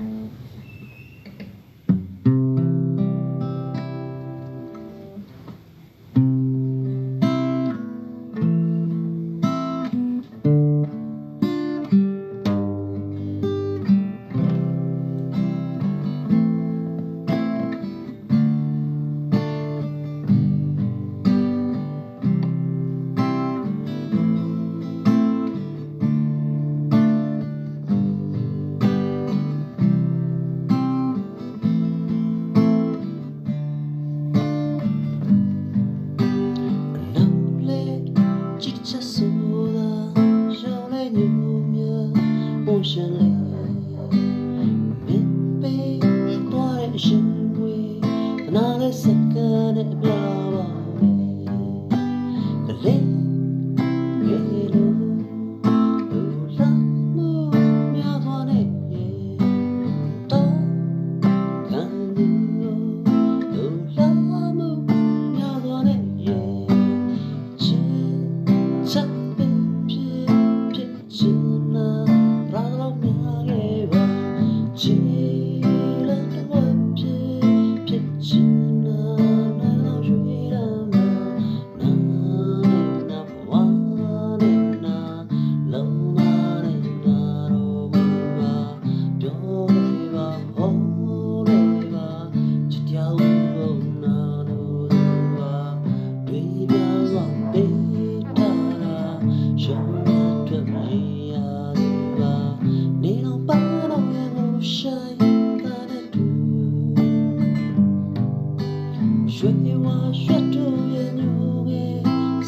음. များအိုရှင်လေးမင်းပေးသွားတဲ့အရှင်ကိုနားလဲစ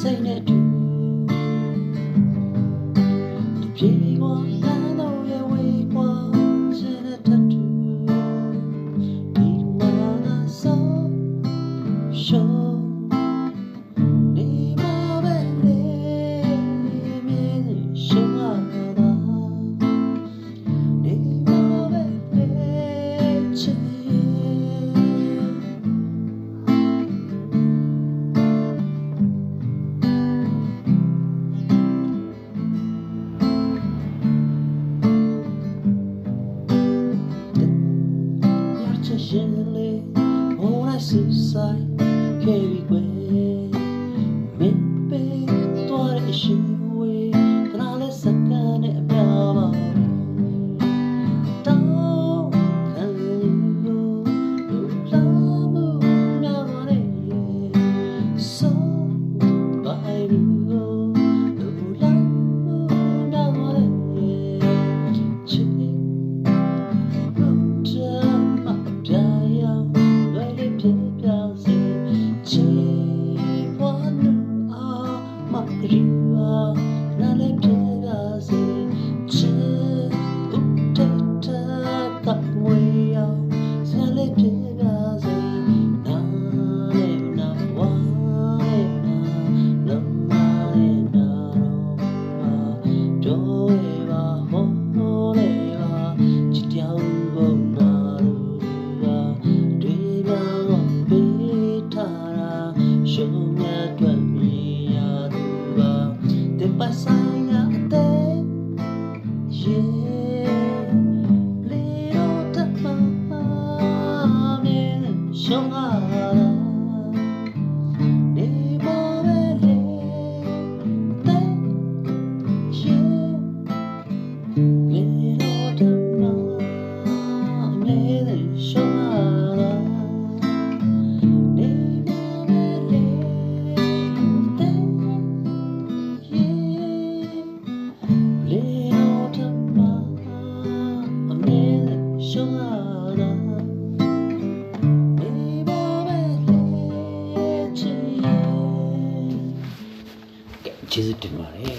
စိတ်နဲ့တူတပြေး ဆိုင်ခဲ့ပြီကွယ်မင်းပေးသွားတဲ့အရှင်ဝေးခဏလေးစက္ကန့်နဲ့အပြာပါတောင်း corazón. ကျေးဇူးတင်ပါတယ်